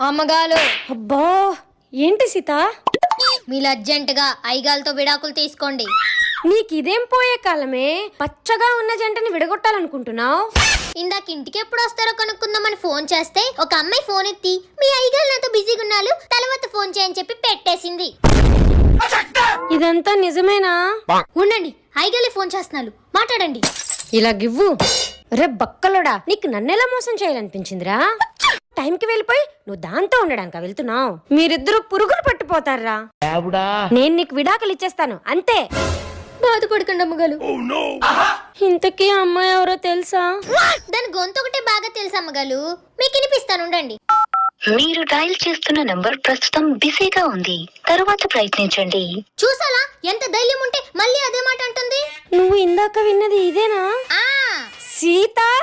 అమ్మగాలు అబ్బా ఏంటి సీత? మీరు అర్జెంటుగా ఐగాలతో విడాకులు తీసుకోండి. నీకు ఇదేం పోయే కాలమే? పచ్చగా ఉన్న జంటని విడగొట్టాలనుకుంటున్నావు? ఇందాక ఇంటికి ఎప్పుడు వస్తారో కనుక్కుందామని ఫోన్ చేస్తే ఒక అమ్మాయి ఫోన్ ఎత్తి మీ ఐగాలు నాతో బిజీగా ఉన్నారు తర్వాత ఫోన్ చేయని చెప్పి పెట్టేసింది. ఇదంతా నిజమేనా? ఉండండి ఐగాలే ఫోన్ చేస్తున్నారు. మాట్లాడండి. ఇలా గివ్వు. రే బక్కలోడా నీకు నన్నెలా మోసం చేయాలనిపించిందిరా? టైంకి వెళ్ళిపోయి నువ్వు దాంతో ఉండడానిక వెళ్తున్నావు? మీరిద్దరూ పురుగులు పట్టిపోతారా? నేను నీకు విడాకులు ఇచ్చేస్తాను అంతే. బాధపడకండి అమ్మగాలు ఇంతకీ ఆ అమ్మాయి ఎవరో తెలుసా? దాని గొంతు ఒకటే బాగా తెలుసు అమ్మగాలు మీకు వినిపిస్తాను ఉండండి. మీరు డయల్ చేస్తున్న నంబర్ ప్రస్తుతం బిజీగా ఉంది. తరువాత ప్రయత్నించండి. చూసాలా? ఎంత ధైర్యం ఉంటే మళ్ళీ అదే మాట అంటుంది. నువ్వు ఇందాక విన్నది ఇదేనా? ఆ. సీత